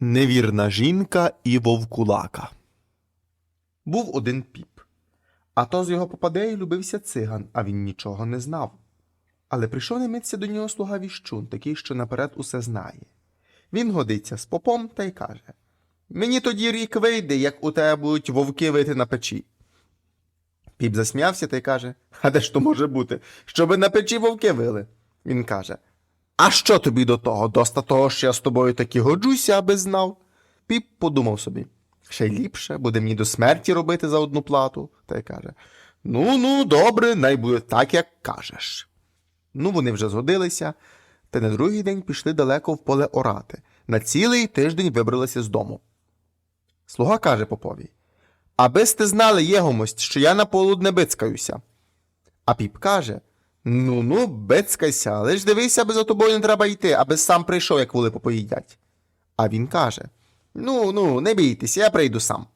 Невірна жінка і вовкулака. Був один піп. А то з його попадею любився циган, а він нічого не знав. Але прийшов немитися до нього слуга віщун, такий, що наперед усе знає. Він годиться з попом та й каже Мені тоді рік вийде, як у тебе будуть вовки вити на печі. Піп засміявся та й каже А де ж то може бути? Щоби на печі вовки вили. Він каже А що тобі до того? Доста того, що я з тобою таки годжуся, аби знав. Піп подумав собі. Ще й ліпше, буде мені до смерті робити за одну плату. Та й каже Ну, ну, добре, най буде так, як кажеш. Ну, вони вже згодилися, та на другий день пішли далеко в поле орати. На цілий тиждень вибралися з дому. Слуга каже попові Аби сте знали, єгомость, що я на полудне бицькаюся. А піп каже Ну ну, бицькайся, але ж дивися, аби за тобою не треба йти, аби сам прийшов, як воли попоїдять. А він каже Ну, ну, не бійтеся, я прийду сам.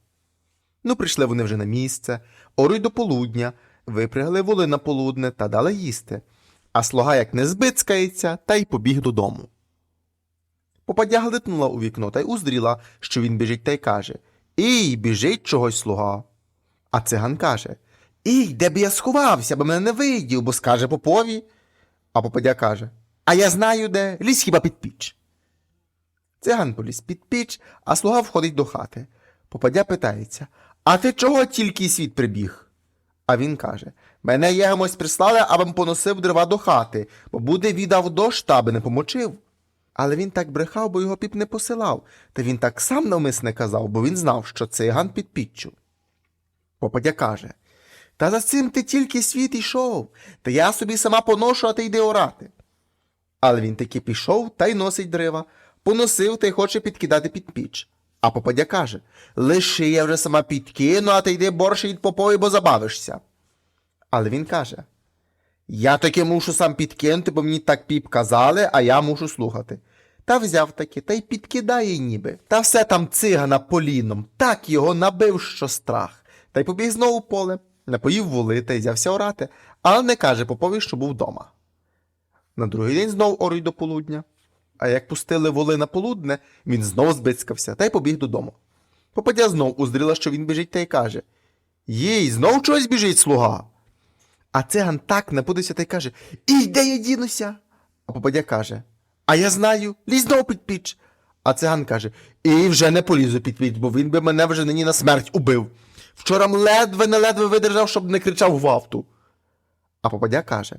Ну, прийшли вони вже на місце, оруй до полудня, випрягли воли на полудне та дали їсти. А слуга як не збицькається, та й побіг додому. Попадя глитнула у вікно та й уздріла, що він біжить та й каже Ій, біжить чогось слуга. А циган каже Ій, де б я сховався, бо мене не видів, бо скаже попові. А попадя каже А я знаю де, лізь хіба під піч. Циган поліз під піч, а слуга входить до хати. Попадя питається А ти чого тільки світ прибіг? А він каже Мене єгомось прислали, аби поносив дрова до хати, бо буде віддав дощ, та аби не помочив. Але він так брехав, бо його піп не посилав, та він так сам навмисне казав, бо він знав, що циган під піччю. Попадя каже Та за цим ти тільки світ йшов, та я собі сама поношу, а ти йди орати. Але він таки пішов та й носить дерева, поносив та й хоче підкидати під піч. А попадя каже Лиши я вже сама підкину, а ти йди борше від попові, бо забавишся. Але він каже Я таки мушу сам підкинути, бо мені так піп казали, а я мушу слухати. Та взяв таки, та й підкидає ніби. Та все там цигана поліном, так його набив, що страх. Та й побіг знову поле, напоїв воли та й взявся орати, але не каже попові, що був вдома. На другий день знов оруй до полудня. А як пустили воли на полудне, він знов збицькався та й побіг додому. Попадя знов уздріла, що він біжить та й каже Їй, знов чогось біжить слуга. А циган так напудився та й каже І де я дінуся? А попадя каже А я знаю, лізь знов під піч. А циган каже І вже не полізу під піч, бо він би мене вже нині на смерть убив. Вчора ледве не ледве видержав, щоб не кричав гвалту. А попадя каже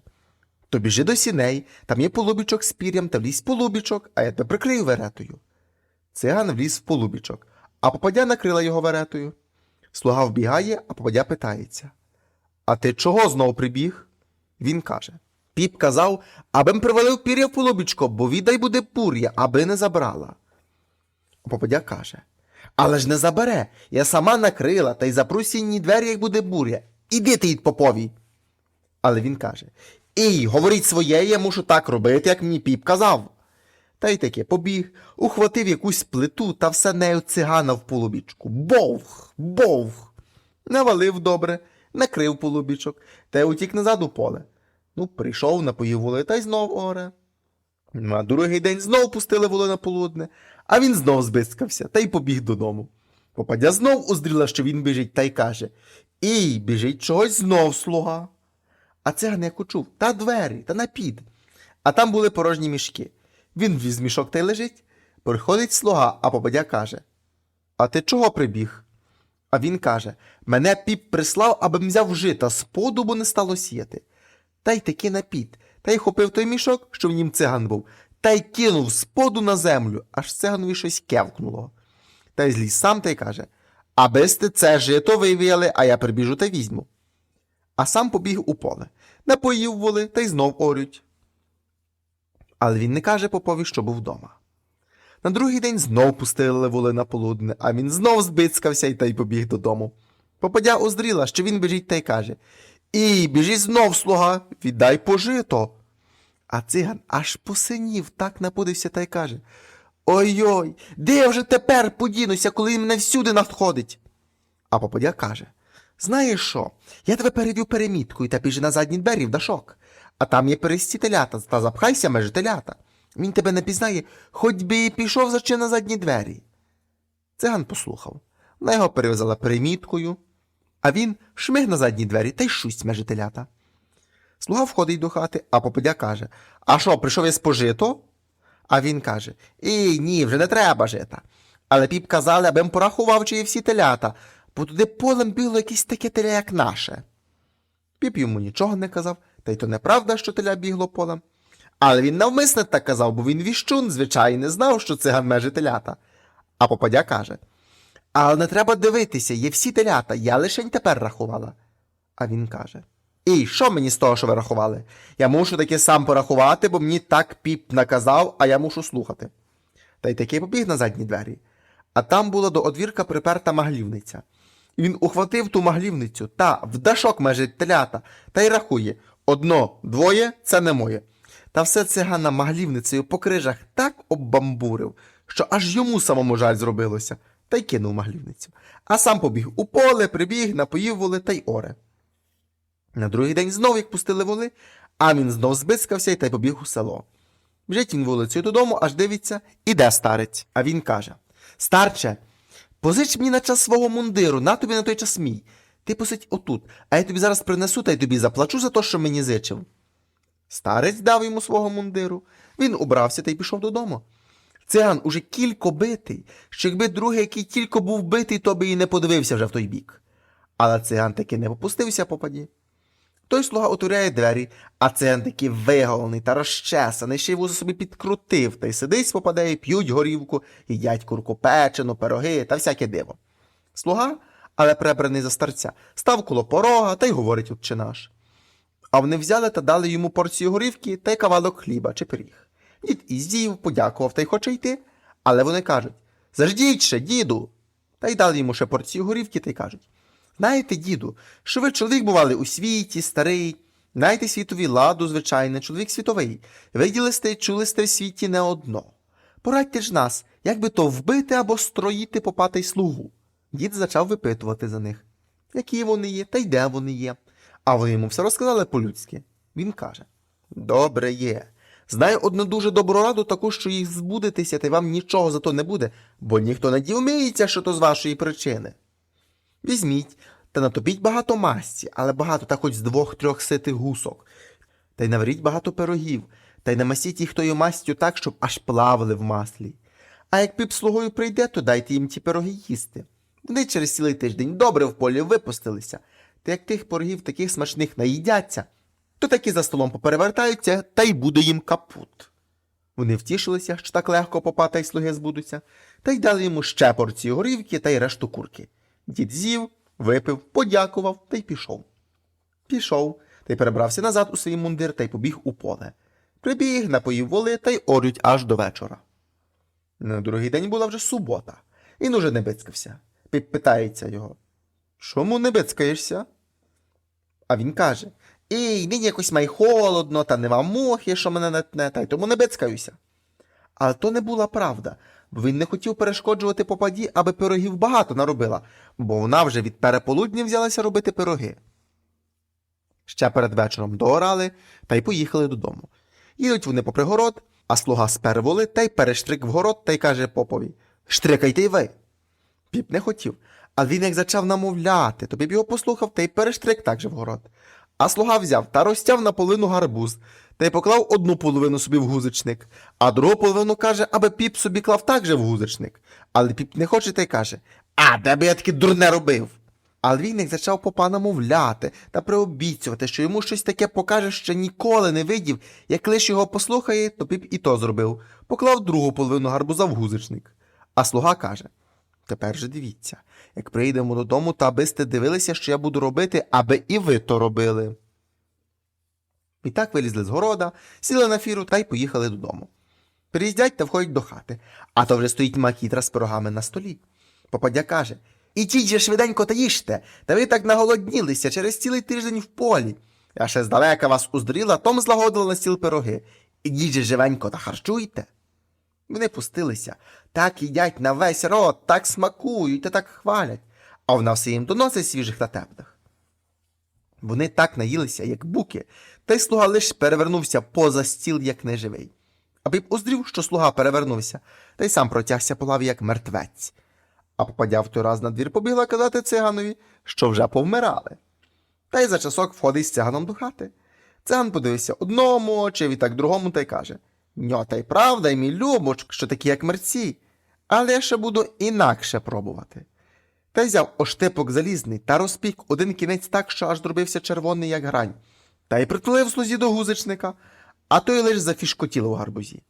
То біжи до сіней, там є полубічок з пір'ям, та влізь полубічок, а я тебе прикрию веретою. Циган вліз в полубічок, а попадя накрила його веретою. Слуга вбігає, а попадя питається. А ти чого знов прибіг? Він каже. Піп казав, абим привалив пір'я в полубічко, бо віддай буде пур'я, аби не забрала. А попадя каже. Але ж не забере, я сама накрила та й запру сінні двері, як буде буря. Іди ти від. Але він каже Ій, говоріть своє, я мушу так робити, як мені піп казав. Та й таки побіг, ухватив якусь плиту та все нею цигана в полубічку. Бовх, бовх. Навалив добре, накрив полубічок та й утік назад у поле. Ну, прийшов, напоїв воли та й знов оре. На другий день знов пустили воли на полудне, а він знов збискався та й побіг додому. Попадя знов уздріла, що він біжить, та й каже Ій, біжить чогось знов слуга. А циган як учув, та двері, та напід. А там були порожні мішки. Він віз мішок та й лежить. Приходить слуга, а попадя каже А ти чого прибіг? А він каже Мене піп прислав, аби взяв жита з поду, бо не стало сіяти. Та й таки напід, та й хопив той мішок, що в нім циган був, та й кинув з поду на землю, аж циганові щось кевкнуло. Та й зліз сам та й каже Аби сте це жито вивіяли, а я прибіжу та візьму. А сам побіг у поле, напоїв воли та й знов орють. Але він не каже попові, що був вдома. На другий день знов пустили воли на полудне, а він знов збицькався й та й побіг додому. Попадя оздріла, що він біжить та й каже І, біжить знов, слуга, віддай пожито. А циган аж посинів, так напудився та й каже Ой-ой, де я вже тепер подінуся, коли мене всюди надходить? А попадя каже Знаєш що? Я тебе перейду переміткою та біжи на задні двері в дашок. А там є пересті телята, та запхайся межі телята. Він тебе не пізнає, хоч би і пішов за чи на задні двері. Циган послухав. Вона його перев'язала приміткою, а він шмиг на задні двері та й шусть межі телята. Слуга входить до хати, а попадя каже: А що, прийшов я спожито? А він каже: І ні, вже не треба жита. Але піп казали, аби порахував, чи є всі телята, бо туди полем біло якесь таке теля, як наше. Піп йому нічого не казав, та й то неправда, що теля бігло полем. Але він навмисне так казав, бо він віщун, звичайно, не знав, що циган межі телята. А попадя каже: Але не треба дивитися, є всі телята, я лишень тепер рахувала. А він каже: І що мені з того, що ви рахували? Я мушу таки сам порахувати, бо мені так піп наказав, а я мушу слухати. Та й таки побіг на задні двері. А там була до одвірка приперта маглівниця. І він ухватив ту маглівницю та в дашок межі телята та й рахує одно, двоє це не моє. Та все цигана маглівницею по крижах так оббамбурив, що аж йому самому жаль зробилося, та й кинув маглівницю. А сам побіг у поле, прибіг, напоїв воли та й оре. На другий день знов, як пустили воли, а він знов збискався і та й побіг у село. Біжить він вулицею додому, аж дивиться, іде старець. А він каже: Старче, позич мені на час свого мундиру, на тобі на той час мій. Ти посидь отут, а я тобі зараз принесу та й тобі заплачу за те, що мені зичив. Старець дав йому свого мундиру. Він убрався та й пішов додому. Циган уже кілько битий, що якби другий, який тільки був битий, то би і не подивився вже в той бік. Але циган таки не попустився попаді. Той слуга отворяє двері, а циган такий виголений та розчесаний, ще й вуса собі підкрутив, та й сидить попадає, п'ють горівку, їдять курку печену, пироги та всяке диво. Слуга, але пребраний за старця, став коло порога та й говорить отче наш. А вони взяли та дали йому порцію горівки та й кавалок хліба чи пиріг. Дід і з'їв, подякував та й хоче йти. Але вони кажуть Заждіть ще, діду. Та й дали йому ще порцію горівки та й кажуть Знаєте, діду, що ви чоловік бували у світі, старий, знаєте світові ладу, звичайно, чоловік світовий. Виділи сте й чули сте в світі не одно. Порадьте ж нас, як би то вбити або строїти попати й слугу. Дід почав випитувати за них, які вони є та й де вони є. А вони йому все розказали по-людськи. Він каже: Добре є. Знаю одну дуже добру раду, таку, що їх збудетеся, та й вам нічого за то не буде, бо ніхто не дівміється, що то з вашої причини. Візьміть та натопіть багато масті, але багато та хоч з двох-трьох ситих гусок, та й наваріть багато пирогів, та й намастіть їх тою мастю так, щоб аж плавали в маслі. А як піп слугою прийде, то дайте їм ті пироги їсти. Вони через цілий тиждень добре в полі випустилися, та як тих пирогів таких смачних наїдяться, то такі за столом поперевертаються, та й буде їм капут. Вони втішилися, що так легко попа та й слуги збудуться, та й дали йому ще порцію горівки та й решту курки. Дід з'їв, випив, подякував та й пішов. Пішов, та й перебрався назад у свій мундир та й побіг у поле. Прибіг, напоїв воли та й орють аж до вечора. На другий день була вже субота. Він уже не бицькався. Піп питається його. Чому не бицькаєшся? А він каже Ій, нині якось май холодно, та нема мухи, що мене натне, та й тому не бицькаюся. Але то не була правда, він не хотів перешкоджувати попаді, аби пирогів багато наробила, бо вона вже від переполудня взялася робити пироги. Ще перед вечором доорали та й поїхали додому. Їдуть вони попри город, а слуга спер воли та й перештрик в город та й каже попові Штрикайте й ви. Піп не хотів, але він як зачав намовляти, то піп його послухав та й перештрик так же в город. А слуга взяв та розтяв наполовину гарбуз, та й поклав одну половину собі в гузичник, а другу половину каже, аби піп собі клав так же в гузичник. Але піп не хоче та й каже А, де би я таке дурне робив? Але він як почав попа намовляти та приобіцювати, що йому щось таке покаже, що ніколи не видів, як лиш його послухає, то піп і то зробив. Поклав другу половину гарбуза в гузичник. А слуга каже Тепер же дивіться, як прийдемо додому, та аби сте дивилися, що я буду робити, аби і ви то робили. І так вилізли з города, сіли на фіру та й поїхали додому. Приїздять та входять до хати, а то вже стоїть макітра з пирогами на столі. Попадя каже Ідіть же швиденько та їжте, та ви так наголоднілися через цілий тиждень в полі. Я ще здалека вас уздріла, том злагодила на стіл пироги. Ідіть же живенько та харчуйте. Вони пустилися, так їдять на весь рот, так смакують та так хвалять, а вона все їм доносить свіжих та теплих. Вони так наїлися, як буки, та й слуга лиш перевернувся поза стіл, як неживий. А піп уздрів, що слуга перевернувся, та й сам протягся по лаві, як мертвець. А попадя в той раз на двір побігла казати циганові, що вже повмирали. Та й за часок входить з циганом до хати. Циган подивився одному очеві, так другому та й каже: Ньо, та й правда, й мій любочк, що такі, як мерці, але я ще буду інакше пробувати. Та й взяв оштипок залізний та розпік один кінець так, що аж зробився червоний, як грань, та й притулив слузі до гузичника, а той лиш зафішкотіло в гарбузі.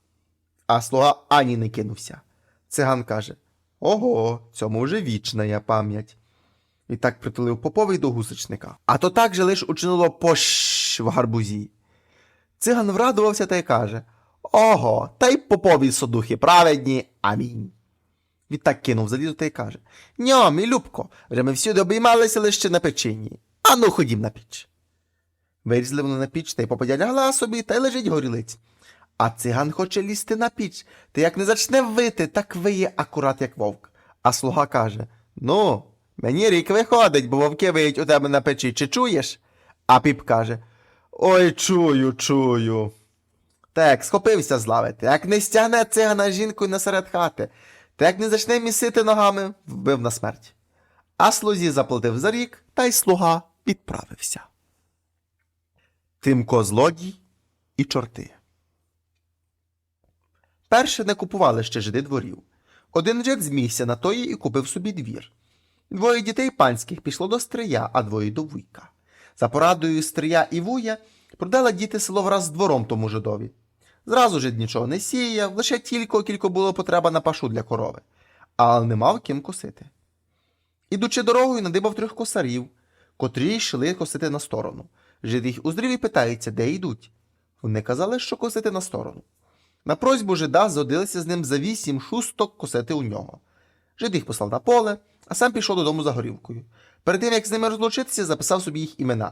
А слуга ані не кинувся. Циган каже: Ого, цьому вже вічна я пам'ять. І так притулив поповий до гусечника. А то так же лиш учинило пощ в гарбузі. Циган врадувався та й каже: Ого, та й попові содухи праведні. Амінь. Відтак кинув залізо та й каже: Ньо, мій Любко, вже ми всюди обіймалися лише на печині. Ану, ходім на піч. Вирізли вони на піч та й попадя лягла собі та й лежить горілиць. А циган хоче лізти на піч, та як не зачне вити, так виє акурат як вовк. А слуга каже: Ну, мені рік виходить, бо вовки виють у тебе на печі, чи чуєш? А піп каже: Ой, чую, чую. Так, схопився з лави, та як не стягне цигана жінкою насеред хати, та як не зачне місити ногами, вбив на смерть. А слузі заплатив за рік, та й слуга відправився. Тимко злодій і чорти. Перше не купували ще жиди дворів. Один жид змігся на тої і купив собі двір. Двоє дітей панських пішло до стрия, а двоє до вуйка. За порадою стрия і вуя продала діти село враз з двором тому жидові. Зразу жид нічого не сіяв, лише тільки кілько було потреба на пашу для корови, але не мав ким косити. Ідучи дорогою, надибав трьох косарів, котрі йшли косити на сторону. Жид їх уздрів і питається, де йдуть. Вони казали, що косити на сторону. На просьбу жида згодилися з ним за вісім шусток косити у нього. Жид їх послав на поле, а сам пішов додому за горілкою. Перед тим, як з ними розлучитися, записав собі їх імена.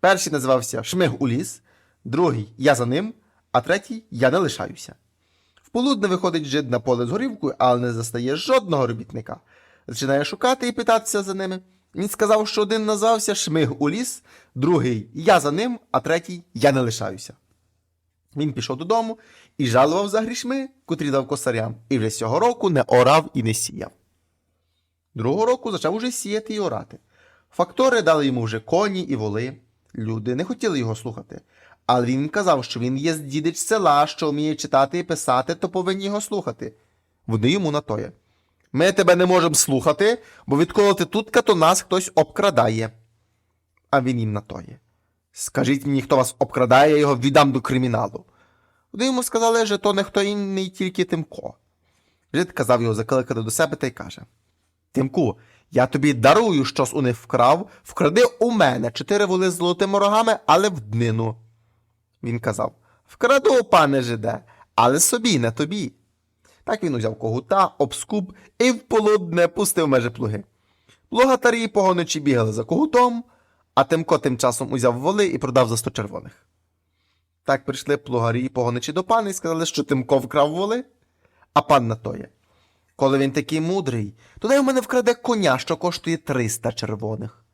Перший називався Шмиг у ліс, другий Я за ним, а третій Я не лишаюся. В полудне виходить жид на поле з горівкою, але не застає жодного робітника. Починає шукати і питатися за ними. Він сказав, що один назвався Шмиг у ліс, другий Я за ним, а третій Я не лишаюся. Він пішов додому і жалував за грішми, котрі дав косарям, і вже з цього року не орав і не сіяв. Другого року почав уже сіяти і орати. Фактори дали йому вже коні і воли. Люди не хотіли його слухати. Але він казав, що він є дідич села, що вміє читати і писати, то повинні його слухати. Вони йому на тоє. Ми тебе не можемо слухати, бо відколи ти тутка, то нас хтось обкрадає. А він їм на тоє. Скажіть мені, хто вас обкрадає, я його віддам до криміналу. Вони йому сказали, що то не хто інший, тільки Тимко. Жид казав його закликати до себе та й каже: Тимку, я тобі дарую щось у них вкрав, вкради у мене чотири воли з золотими рогами, але в днину. Він казав: Вкраду, пане жиде, але собі, не тобі. Так він узяв когута, обскуб і в полудне пустив межі плуги. Плугатарі погоничі бігали за когутом, а Тимко тим часом узяв воли і продав за сто червоних. Так прийшли плугарі і погоничі до пана і сказали, що Тимко вкрав воли, а пан на тоє. Коли він такий мудрий, то дай в мене вкраде коня, що коштує 300 червоних.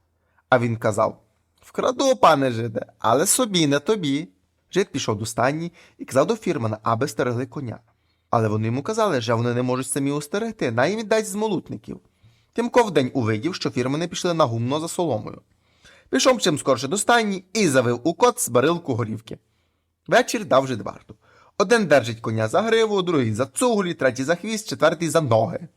А він казав: Вкраду, пане жиде, але собі, не тобі. Жид пішов до стайні і казав до фірмана, аби стерегли коня. Але вони йому казали, що вони не можуть самі устерегти, най їм віддасть з молутників. Тимко вдень увидів, що фірмани пішли на гумно за соломою. Пішов чим скорше до стайні і завив у кот з барилку горівки. Вечір дав жид варту. Один держить коня за гриву, другий за цуглі, третій за хвіст, четвертий за ноги.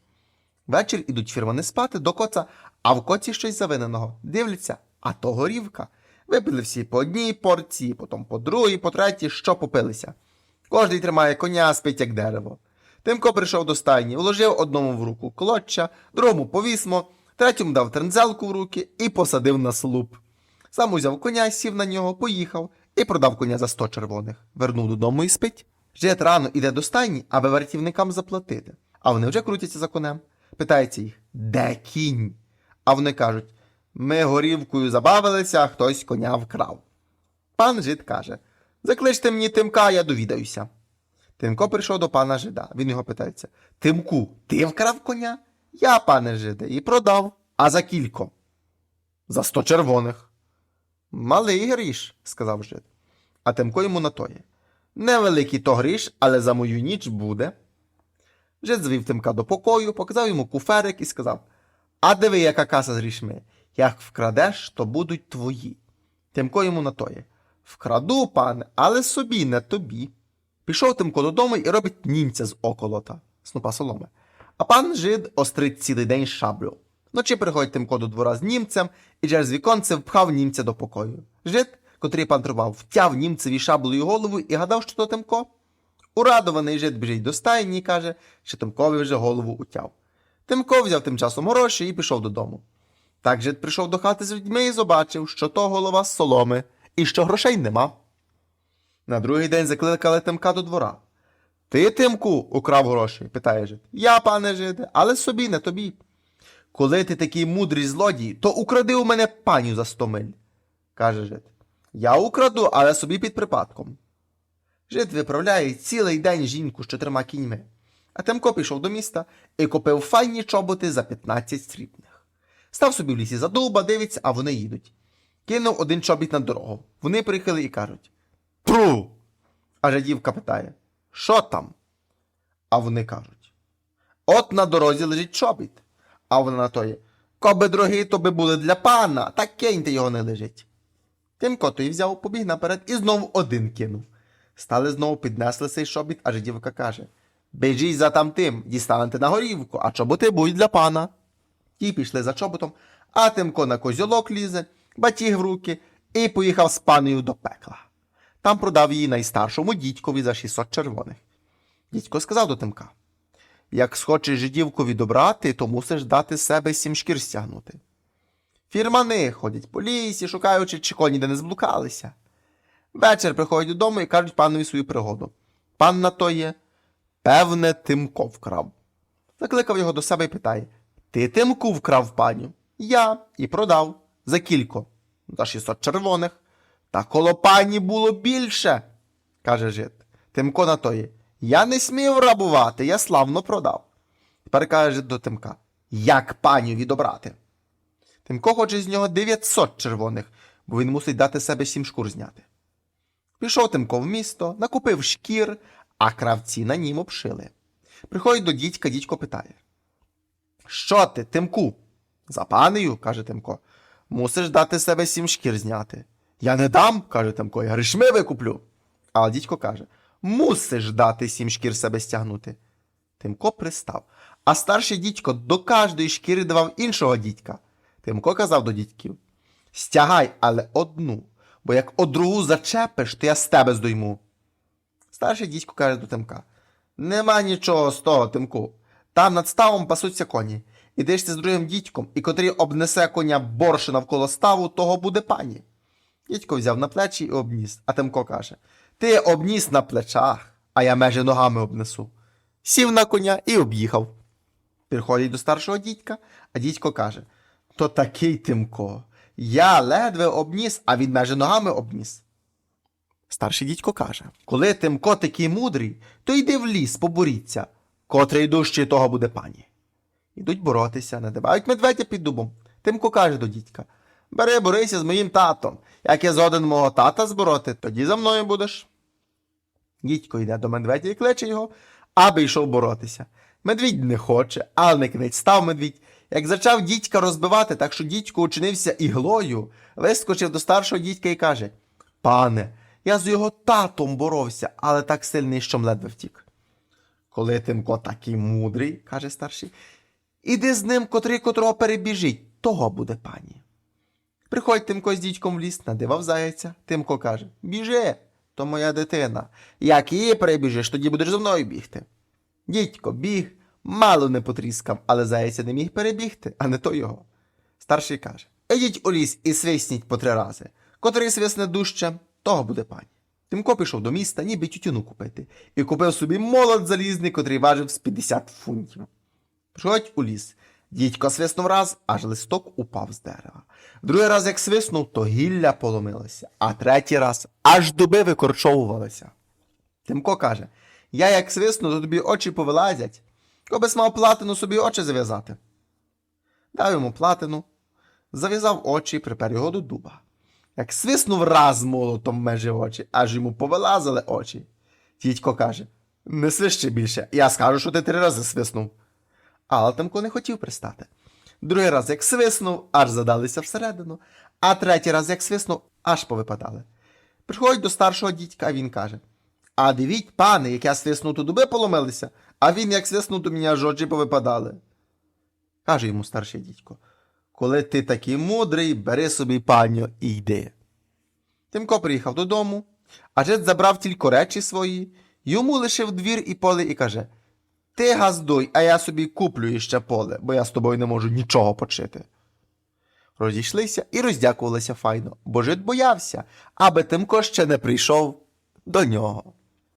Вечір ідуть фірмани спати до коца, а в коці щось завиненого. Дивляться, а то горівка. Випили всі по одній порції, потім по другій, по третій, що попилися. Кожний тримає коня, спить як дерево. Тимко прийшов до стайні, вложив одному в руку клоччя, другому повісмо, третьому дав трензелку в руки і посадив на слуп. Сам узяв коня, сів на нього, поїхав і продав коня за сто червоних. Вернув додому і спить. Жит рано іде до стайні, аби вартівникам заплатити. А вони вже крутяться за конем. Питається їх, де кінь? А вони кажуть: ми горівкою забавилися, а хтось коня вкрав. Пан жид каже: Закличте мені Тимка, я довідаюся. Тимко прийшов до пана жида. Він його питається: Тимку, ти вкрав коня? Я, пане жиде, і продав. А за кілько? За сто червоних. Малий гріш, сказав жид. А Тимко йому на тоє. Невеликий то гріш, але за мою ніч буде. Жид звів Тимка до покою, показав йому куферик і сказав: А диви, яка каса з грішми. Як вкрадеш, то будуть твої. Тимко йому натоє. Вкраду, пане, але собі, не тобі. Пішов Тимко додому і робить німця з околота, снупа соломи. А пан жид острить цілий день шаблю. Вночі приходить Тимко до двора з німцем і через віконце впхав німця до покою. Жид, котрий пан трубав, втяв німцеві шаблею голову і гадав, що то Тимко. Урадований жид біжить до стайні і каже, що Тимкові вже голову утяв. Тимко взяв тим часом гроші і пішов додому. Так жид прийшов до хати з людьми і побачив, що то голова соломи і що грошей нема. На другий день закликали Тимка до двора. Ти, Тимку, украв гроші? питає жид. Я, пане жиде, але собі, не тобі. Коли ти такий мудрий злодій, то укради у мене паню за сто миль, каже жид. Я украду, але собі під припадком. Жид виправляє цілий день жінку з чотирма кіньми. А Тимко пішов до міста і купив файні чоботи за 15 срібних. Став собі в лісі за дуба, дивиться, а вони їдуть. Кинув один чобіт на дорогу. Вони приїхали і кажуть: Тру! А жидівка питає: Що там? А вони кажуть: От на дорозі лежить чобіт. А вона на тоє: Коби дорогі, то би були для пана, та киньте його не лежить. Тимко той взяв, побіг наперед і знову один кинув. Стали знову піднесли цей шобіт, а жидівка каже: Біжіть за тамтим, дістанете на горівку, а чоботи будуть для пана. Ті пішли за чоботом, а Тимко на козьолок лізе, батіг в руки і поїхав з паною до пекла. Там продав її найстаршому дідькові за 600 червоних. Дідько сказав до Тимка: Як схочеш жидівку відобрати, то мусиш дати себе сім шкір стягнути. Фірмани ходять по лісі, шукаючи, чи коні де не зблукалися. Вечір приходять додому і кажуть панові свою пригоду. Пан на то є, певне, Тимко вкрав. Закликав його до себе і питає: Ти Тимку вкрав паню? Я і продав. За кілько? За 600 червоних. Та коло пані було більше, каже жид. Тимко на тої. Я не смів рабувати, я славно продав. Тепер каже жид до Тимка. Як паню відобрати? Тимко хоче з нього 900 червоних, бо він мусить дати себе сім шкур зняти. Пішов Тимко в місто, накупив шкір, а кравці на нім обшили. Приходить до дідька, дідько питає. Що ти, Тимку? За панею, каже Тимко, мусиш дати себе сім шкір зняти. Я не дам, каже Тимко, я грішми викуплю. А дідько каже: мусиш дати сім шкір себе стягнути. Тимко пристав. А старший дідько до кожної шкіри давав іншого дідька. Тимко казав до дідьків: Стягай, але одну, бо як од другу зачепиш, то я з тебе здойму. Старший дідько каже до Тимка: Нема нічого з того, Тимку. Там над ставом пасуться коні. Ідеш ти з другим дідьком, і котрий обнесе коня борше навколо ставу, того буде пані. Дідько взяв на плечі і обніс, а Тимко каже: Ти обніс на плечах, а я межі ногами обнесу. Сів на коня і об'їхав. Приходить до старшого дідька, а дідько каже: То такий Тимко. Я ледве обніс, а він межі ногами обніс. Старший дідько каже: Коли Тимко такий мудрий, то йди в ліс, поборіться, котрий дужчий того буде пані. Ідуть боротися, надивають медведя під дубом. Тимко каже до дідька: Бери, борися з моїм татом. Як я згоден мого тата збороти, тоді за мною будеш. Дідько йде до медведя і кличе його, аби йшов боротися. Медвідь не хоче, але не книть став медвідь. Як зачав дідька розбивати, так що дідько учинився іглою, вискочив до старшого дідька і каже: Пане, я з його татом боровся, але так сильний, що ледве втік. Коли Тимко такий мудрий, каже старший, іди з ним, котрий котрого перебіжить, того буде пані. Приходь Тимко з дідьком в ліс, надивав зайця. Тимко каже: Біжи, то моя дитина. Як її перебіжиш, тоді будеш за мною бігти. Дідько біг, мало не потріскав, але зайця не міг перебігти, а не то його. Старший каже: Ідіть у ліс і свисніть по три рази. Котрий свисне дужче, того буде пані. Тимко пішов до міста, ніби тютюну купити, і купив собі молот залізний, котрий важив з 50 фунтів. Приходять у ліс. Дідько свиснув раз, аж листок упав з дерева. Другий раз, як свиснув, то гілля поломилося, а третій раз аж дуби викорчовувалися. Тимко каже: Я як свисну, то тобі очі повилазять, коби мав платину собі очі зав'язати. Дав йому платину, зав'язав очі і припер його до дуба. Як свиснув раз молотом межі очі, аж йому повилазили очі. Дідько каже: Не свищи більше, я скажу, що ти три рази свиснув. Але Тимко не хотів пристати. Другий раз, як свиснув, аж задалися всередину, а третій раз, як свиснув, аж повипадали. Приходять до старшого дідька, він каже: А дивіть, пане, як я свиснув, то дуби поломилися, а він як свиснув, то мені аж очі повипадали. Каже йому старший дідько: Коли ти такий мудрий, бери собі паню і йди. Тимко приїхав додому, а жит забрав тільки речі свої, йому лишив двір і поле і каже: Ти газдуй, а я собі куплю іще поле, бо я з тобою не можу нічого почити. Розійшлися і роздякувалися файно, бо жит боявся, аби Тимко ще не прийшов до нього.